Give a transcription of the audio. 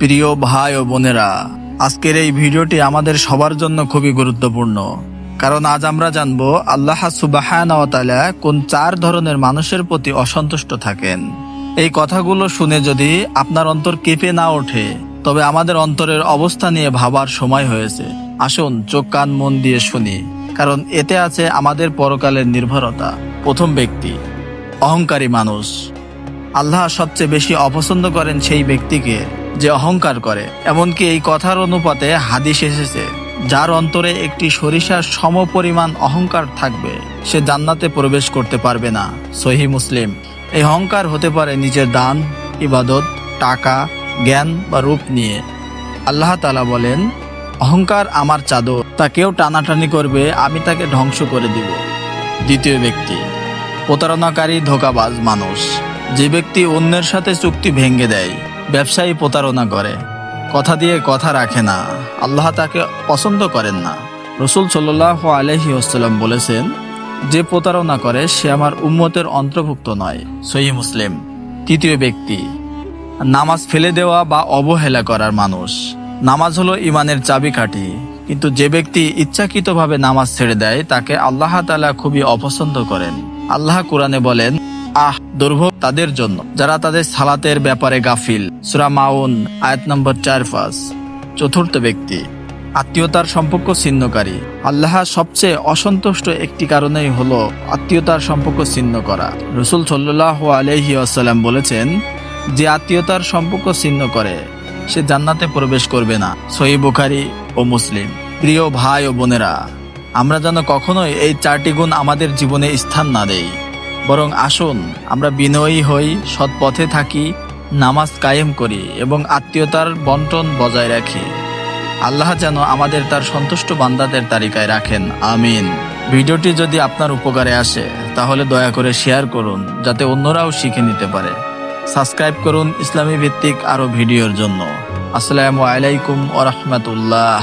প্রিয় ভাই ও বোনেরা, আজকের এই ভিডিওটি আমাদের সবার জন্য খুবই গুরুত্বপূর্ণ। কারণ আজ আমরা জানব আল্লাহ সুবাহান কোন চার ধরনের মানুষের প্রতি অসন্তুষ্ট থাকেন। এই কথাগুলো শুনে যদি আপনার অন্তর কেঁপে না ওঠে, তবে আমাদের অন্তরের অবস্থা নিয়ে ভাবার সময় হয়েছে। আসুন, চোখ কান মন দিয়ে শুনি, কারণ এতে আছে আমাদের পরকালের নির্ভরতা। প্রথম ব্যক্তি, অহংকারী মানুষ। আল্লাহ সবচেয়ে বেশি অপছন্দ করেন সেই ব্যক্তিকে যে অহংকার করে। এমনকি এই কথার অনুপাতে হাদিস এসেছে, যার অন্তরে একটি সরিষার সমপরিমাণ অহংকার থাকবে, সে জান্নাতে প্রবেশ করতে পারবে না। সহি মুসলিম। এই অহংকার হতে পারে নিজের দান, ইবাদত, টাকা, জ্ঞান বা রূপ নিয়ে। আল্লাহ তালা বলেন, অহংকার আমার চাদর, তা কেউ টানাটানি করবে, আমি তাকে ধ্বংস করে দিব। দ্বিতীয় ব্যক্তি, প্রতারণাকারী, ধোকাবাজ মানুষ। যে ব্যক্তি অন্যের সাথে চুক্তি ভেঙে দেয় ব্যবসায়ী প্রতারণা করে। কথা দিয়ে কথা রাখে না। আল্লাহ তাকে পছন্দ করেন না। রসুল সাল্লাহ আলহি আসসালাম বলেছেন, যে প্রতারণা করে, সে আমার উম্মতের অন্তর্ভুক্ত নয়। সহি মুসলিম। তৃতীয় ব্যক্তি, নামাজ ফেলে দেওয়া বা অবহেলা করার মানুষ। নামাজ হলো ইমানের চাবিকাঠি। কিন্তু যে ব্যক্তি ইচ্ছাকৃতভাবে নামাজ ছেড়ে দেয়, তাকে আল্লাহ তাআলা খুবই অপছন্দ করেন। আল্লাহ কোরআনে বলেন, আহ দুর্ভোগ তাদের জন্য, যারা তাদের সালাতের ব্যাপারে গাফিল। সুরা মাউন, আয়াত নম্বর চার পাঁচ। চতুর্থ ব্যক্তি, আত্মীয়তার সম্পর্ক ছিন্নকারী। আল্লাহ সবচেয়ে অসন্তুষ্ট একটি কারণেই হল আত্মীয়তার সম্পর্ক ছিন্ন করা। রসুল সাল্লাহ আলহি আসাল্লাম বলেছেন, যে আত্মীয়তার সম্পর্ক ছিন্ন করে, সে জান্নাতে প্রবেশ করবে না। সহি বুখারি ও মুসলিম। প্রিয় ভাই ও বোনেরা, আমরা যেন কখনোই এই চারটি গুণ আমাদের জীবনে স্থান না দেই। বরং আসুন, আমরা বিনয়ী হই সৎ পথে থাকি, নামাজ কায়েম করি এবং আত্মীয়তার বন্টন বজায় রাখি। আল্লাহ যেন আমাদের তার সন্তুষ্ট বান্দাদের তালিকায় রাখেন, আমিন। ভিডিওটি যদি আপনার উপকারে আসে, তাহলে দয়া করে শেয়ার করুন, যাতে অন্যরাও শিখে নিতে পারে। সাবস্ক্রাইব করুন ইসলামী ভিত্তিক আরও ভিডিওর জন্য। আসসালামু আলাইকুম ওরহমতুল্লাহ